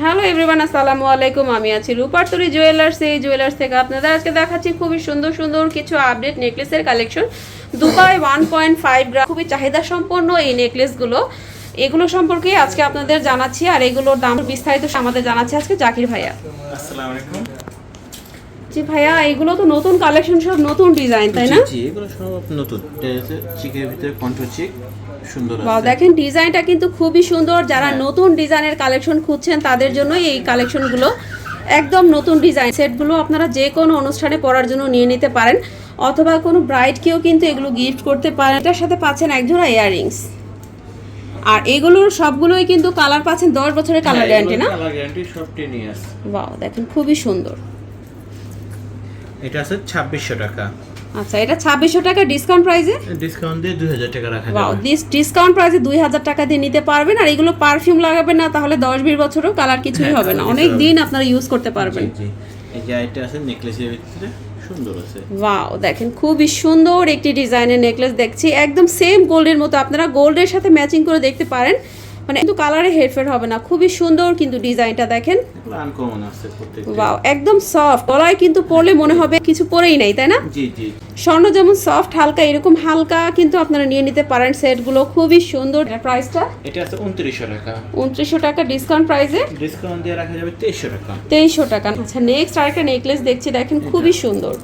Hello everyone আসসালামু আলাইকুম। আমি আছি রূপার্তরি জুয়েলার্স এই জুয়েলার্স থেকে আপনাদের আজকে দেখাচ্ছি খুবই সুন্দর সুন্দর কিছু update নেকলেসের collection Dubai one point five gram খুবই চাহিদা সম্পন্ন এই নেকলেসগুলো এগুলো সম্পর্কে আজকে আপনাদের জানাচ্ছি, আর এগুলোর দাম বিস্তারিত আমাদের জানাচ্ছি আজকে জাকির ভাইয়া। আসসালামু আলাইকুম। জি ভাইয়া এগুলো তো নতুন কালেকশন সব নতুন ডিজাইন তাই না? জি এগুলো সব নতুন। চিকের ভিতরে কণ্ঠ চিক সুন্দর বাহ আছে। দেখেন ডিজাইনটা কিন্তু খুবই সুন্দর। যারা হ্যাঁ। নতুন ডিজাইনের কালেকশন খুঁজছেন তাদের জন্য এই কালেকশনগুলো একদম নতুন ডিজাইন সেটগুলো আপনারা যে কোনো অনুষ্ঠানে পরার জন্য নিয়ে নিতে পারেন অথবা কোনো ব্রাইডকেও কিন্তু এগুলো গিফট করতে পারেন। এটার সাথে পাচ্ছেন একজোড়া ইয়াররিংস আর এগুলোর সবগুলোই কিন্তু কালার পাচ্ছেন দশ বছরের কালার গ্যারান্টি না? কালার গ্যারান্টি সব টেন ইয়ার্স বাহ দেখেন খুবই সুন্দর। এটা আছে ছাব্বিশশো টাকা। আচ্ছা এটা ছাব্বিশশো টাকা ডিসকাউন্ট প্রাইসে ডিসকাউন্ট দিয়ে দুই হাজার টাকা রাখা ওয়াও যাবে। দিস ডিসকাউন্ট প্রাইসে দুই হাজার টাকা দিয়ে নিতে পারবেন আর এগুলো পারফিউম লাগাবেন না তাহলে দশ বিশ বছরও কালার কিছুই হ্যাঁ, হবে না। অনেক দিন আপনারা ইউজ করতে পারবেন। জি। এই যে আইটা আছে নেকলেসের ভিতরে সুন্দর আছে। ওয়াও দেখেন খুবই সুন্দর একটি ডিজাইনের নেকলেস দেখছি। একদম সেম গোল্ডের মতো আপনারা গোল্ডের সাথে ম্যাচিং করে দেখতে পারেন। মানে কিন্তু কালারে হেরফের হবে না খুবই সুন্দর কিন্তু ডিজাইনটা দেখেন। ওয়াও একদম সফট গলায় কিন্তু পরলে মনে হবে কিছু পরেই নাই তাই না? জি জি। স্বর্ণ যেমন সফট হালকা এরকম হালকা কিন্তু আপনারা নিয়ে নিতে পারেন সেটগুলো খুবই সুন্দর। প্রাইসটা এটা আছে উনত্রিশশো টাকা। উনত্রিশশো টাকা ডিসকাউন্ট প্রাইসে ডিসকাউন্ট দিয়ে রাখা যাবে তেইশশো টাকা। তেইশশো টাকা। আচ্ছা নেক্সট আরেকটা নেকলেস দেখছি দেখেন খুবই সুন্দর।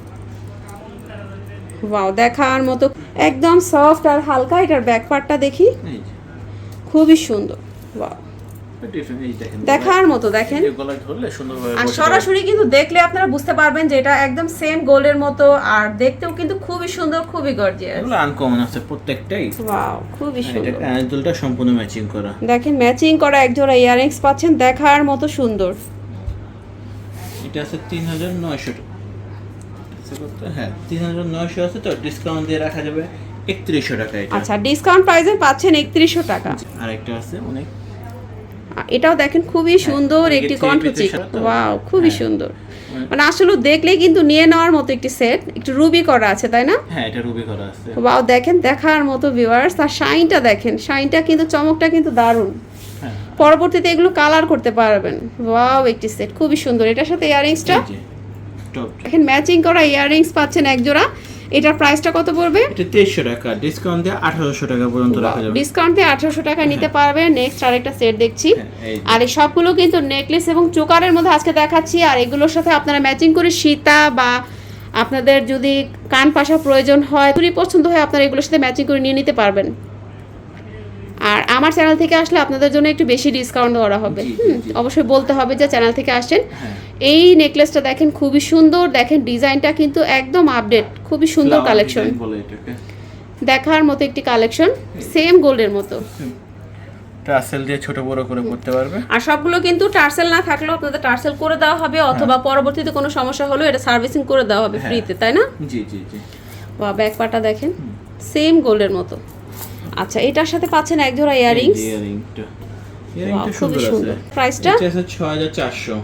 ওয়াও দেখার মতো একদম সফট আর হালকা এটার ব্যাক পার্টটা দেখি। খুবই সুন্দর। দেখার মতো দেখেন। আর সরাসরি কিন্তু দেখলে আপনারা বুঝতে পারবেন যে এটা একদম সেম গোল্ডের মতো আর দেখতেও কিন্তু খুবই সুন্দর খুবই গর্জিয়াস এগুলো আনকমন আছে প্রত্যেকটাই। ওয়াও খুবই এটা সুন্দর আঁচলটা সম্পূর্ণ ম্যাচিং করা। দেখেন ম্যাচিং করা একজোড়া ইয়াররিংস পাচ্ছেন দেখার মতো সুন্দর। এটা আছে তিন হাজার নয়শো হ্যাঁ তিন হাজার নয়শো আছে তো ডিসকাউন্ট দিয়ে রাখা যাবে। একত্রিশশো টাকা এটা। আচ্ছা ডিসকাউন্ট প্রাইসে পাচ্ছেন একত্রিশশো টাকা। আর একটা আছে অনেক। এটাও দেখেন খুবই সুন্দর একটি সাথে তো- ওয়াও খুবই হ্যাঁ। সুন্দর। মানে আসলে দেখলেই কিন্তু নিয়ে নেওয়ার মতো একটি সেট একটু রুবি করা আছে তাই না? হ্যাঁ এটা রুবি করা আছে। ওয়াও দেখেন দেখার মতো ভিউয়ার্স আর শাইনটা দেখেন শাইনটা কিন্তু চমকটা কিন্তু দারুণ। হ্যাঁ। পরবর্তীতে এগুলো কালার করতে পারবেন। ওয়াও একটি সেট খুবই সুন্দর। এটার সাথে ইয়াররিংসটা দেখেন ম্যাচিং করা ইয়াররিংস পাচ্ছেন এক জোড়া এটার প্রাইসটা কত পড়বে? এটা 2300 টাকা। ডিসকাউন্ট দিয়ে আঠারোশো টাকা পর্যন্ত রাখা যাবে। ডিসকাউন্ট দিয়ে আঠারোশো টাকা নিতে পারবে। নেক্সট আরেকটা সেট দেখছি। হ্যাঁ। আর এই সবগুলো কিন্তু নেকলেস এবং চোকারের মধ্যে আজকে দেখাচ্ছি। আর এগুলোর সাথে আপনারা ম্যাচিং করে সীতা বা আপনাদের যদি কান পাশা প্রয়োজন হয় চুরি পছন্দ হয় আপনারা এগুলোর সাথে ম্যাচিং করে নিয়ে নিতে পারবেন। আমার চ্যানেল থেকে আসলে আপনাদের জন্য একটু বেশি ডিসকাউন্ট করা হবে। অবশ্যই বলতে হবে যে চ্যানেল থেকে আসছেন হ্যাঁ। এই নেকলেসটা দেখেন খুবই সুন্দর। দেখেন ডিজাইনটা কিন্তু একদম আপডেট খুবই সুন্দর কালেকশন design বলে এটাকে। দেখার মতো একটি কালেকশন সেম গোল্ডের মতো। টাসেল দিয়ে ছোট বড় করে পড়তে পারবে। আর সবগুলো কিন্তু টার্সেল না থাকলেও আপনাদের টার্সেল করে দেওয়া হবে অথবা পরবর্তীতে কোনো সমস্যা হলেও এটা সার্ভিসিং করে দেওয়া হবে হ্যাঁ। ফ্রিতে তাই না? জি জি জি। বা ব্যাক পাটা দেখেন। সেম গোল্ডের মতো। আচ্ছা এটার সাথে পাচ্ছেন এক জোড়া ইয়াররিংস ইয়ারিংটা ইয়ারিংটা খুবই সুন্দর সুন্দর। প্রাইসটা? এটা আছে ছয় হাজার চারশো।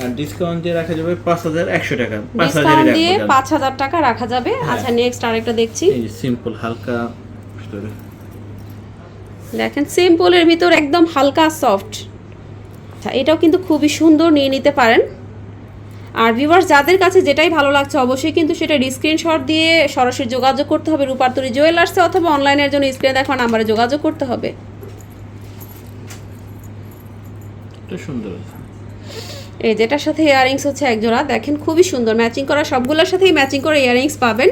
আর ডিসকাউন্ট দিয়ে রাখা যাবে পাঁচ হাজার একশো টাকা। পাঁচ ডিসকাউন্ট হাজারই দিয়ে রাখব পাঁচ হাজার টাকা রাখা যাবে। আচ্ছা নেক্সট আরেকটা দেখছি। এই সিম্পল হালকা। দেখেন সিম্পলের ভিতর একদম হালকা সফট আচ্ছা এটাও কিন্তু খুবই সুন্দর। নিয়ে নিতে পারেন। আর ভিউয়ার্স যাদের কাছে যেটাই ভালো লাগছে অবশ্যই কিন্তু সেটা স্ক্রিনশট দিয়ে সরাসরি যোগাযোগ করতে হবে রূপার্তরি জুয়েলার্সে অথবা অনলাইনের জন্য স্ক্রিনে দেখা নাম্বারে যোগাযোগ করতে হবে। সুন্দর। এই যেটার সাথে ইয়াররিংস হচ্ছে এক জোড়া। দেখেন খুবই সুন্দর। ম্যাচিং করা সবগুলোর সাথেই ম্যাচিং করে ইয়াররিংস পাবেন।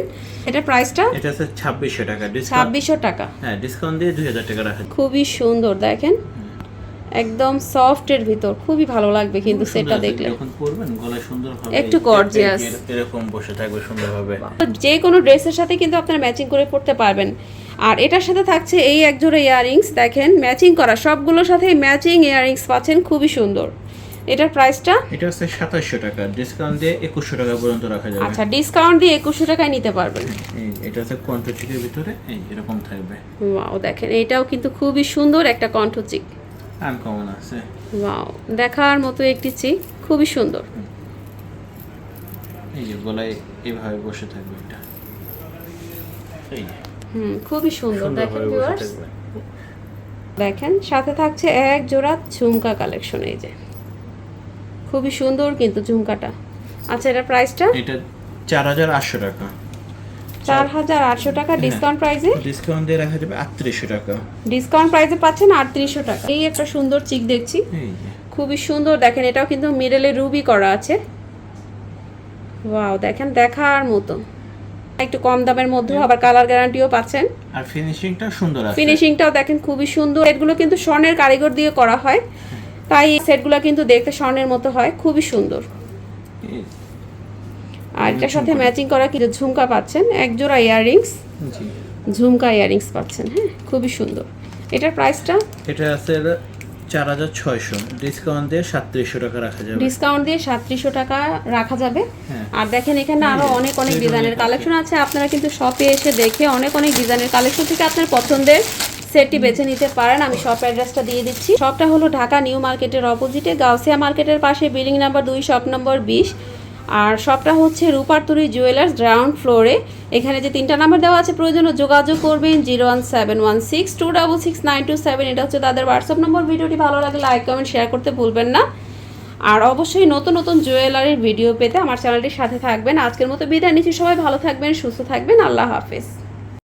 এটা প্রাইসটা এটা আছে ছাব্বিশশো টাকা। ডিসকাউন্ট ছাব্বিশশো টাকা। হ্যাঁ ডিসকাউন্ট দিয়ে দুই হাজার টাকা রাখা খুবই সুন্দর। দেখেন একদম সফটের ভিতর। খুবই ভালো লাগবে কিন্তু সেটা দেখলে। যখন পরবেন গলায় সুন্দর হবে একটু। এর- এরকম বসে থাকবে সুন্দরভাবে। যে কোনো ড্রেসের সাথে কিন্তু আপনারা ম্যাচিং করে পড়তে পারবেন। আর এটার সাথে থাকছে এই একজোড়া ইয়াররিংস দেখেন ম্যাচিং করা। সবগুলোর সাথেই ম্যাচিং ইয়াররিংস পাচ্ছেন খুবই সুন্দর। এটার প্রাইসটা এটা হচ্ছে সাতাশশো টাকা। ডিসকাউন্ট দিয়ে একুশশো টাকা পর্যন্ত রাখা যাবে। আচ্ছা ডিসকাউন্ট দিয়ে একুশশো টাকায় নিতে পারবেন। এটা হচ্ছে কন্ট্রোচিকের ভিতরে এই এরকম থাকবে। ওয়াও দেখেন এটাও কিন্তু খুবই সুন্দর একটা কণ্ঠচিক। আনকমন আছে ওয়াও দেখার মতো একটি চিক খুবই সুন্দর। এই যে গলায় এইভাবে বসে থাকবে এটা। এই হুম খুবই সুন্দর। দেখেন ভিউয়ার্স দেখেন সাথে থাকছে এক জোড়া ঝুমকা কালেকশন এই যে। খুবই সুন্দর কিন্তু ঝুমকাটা। আচ্ছা এটা প্রাইসটা এটা চার হাজার আটশো টাকা। চার হাজার আটশো টাকা ডিসকাউন্ট প্রাইসে ডিসকাউন্ট দিয়ে রাখা যাবে আটত্রিশশো টাকা। ডিসকাউন্ট প্রাইসে পাচ্ছেন আটত্রিশশো টাকা। এই একটা সুন্দর চিক দেখছি। খুবই সুন্দর দেখেন এটাও কিন্তু মিডলে রুবি করা আছে। ওয়াও দেখেন দেখার মতো। একটু কম দামের মধ্যেও আবার কালার গ্যারান্টিও পাচ্ছেন। আর ফিনিশিংটা সুন্দর আছে। ফিনিশিংটাও দেখেন খুবই সুন্দর। এগুলো কিন্তু স্বর্ণের কারিগর দিয়ে করা হয়। তাই সেটগুলো কিন্তু দেখতে স্বর্ণের মতো হয়। খুবই সুন্দর। আর এটার সাথে ম্যাচিং করা কিছু ঝুমকা পাচ্ছেন? এক জোড়া ইয়াররিংস জি। ঝুমকা ইয়াররিংস পাচ্ছেন হ্যাঁ? খুবই সুন্দর। এটার প্রাইসটা এটা আছে চার হাজার ছয়শো। ডিসকাউন্ট দিয়ে সাতত্রিশশো টাকা রাখা যাবে। ডিসকাউন্ট দিয়ে সাতত্রিশশো টাকা রাখা যাবে। হ্যাঁ। আর দেখেন এখানে আরও অনেক অনেক ডিজাইনের কালেকশন আছে। আপনারা কিন্তু শপে এসে দেখে অনেক অনেক ডিজাইনের কালেকশন থেকে আপনার পছন্দের সেটটি বেছে নিতে পারেন। আমি শপ অ্যাড্রেসটা দিয়ে দিচ্ছি। শপটা হলো ঢাকা নিউ মার্কেটের অপোজিটে গাউসিয়া মার্কেটের পাশে বিল্ডিং নাম্বার দুই শপ নম্বর বিশ। আর সবটা হচ্ছে রূপারতুরি জুয়েলার্স গ্রাউন্ড ফ্লোরে এখানে যে তিনটা নাম্বার দেওয়া আছে, প্রয়োজন যোগাযোগ করবেন zero one seven one six, two double six, nine two seven. এটা হচ্ছে তাদের হোয়াটসঅ্যাপ নম্বর ভিডিওটি ভালো লাগে লাইক কমেন্ট শেয়ার করতে ভুলবেন না। আর অবশ্যই নতুন নতুন জুয়েলারির ভিডিও পেতে আমার চ্যানেলটির সাথে থাকবেন। আজকের মতো বিদায় নিচ্ছি। সবাই ভালো থাকবেন, সুস্থ থাকবেন। আল্লাহ হাফেজ।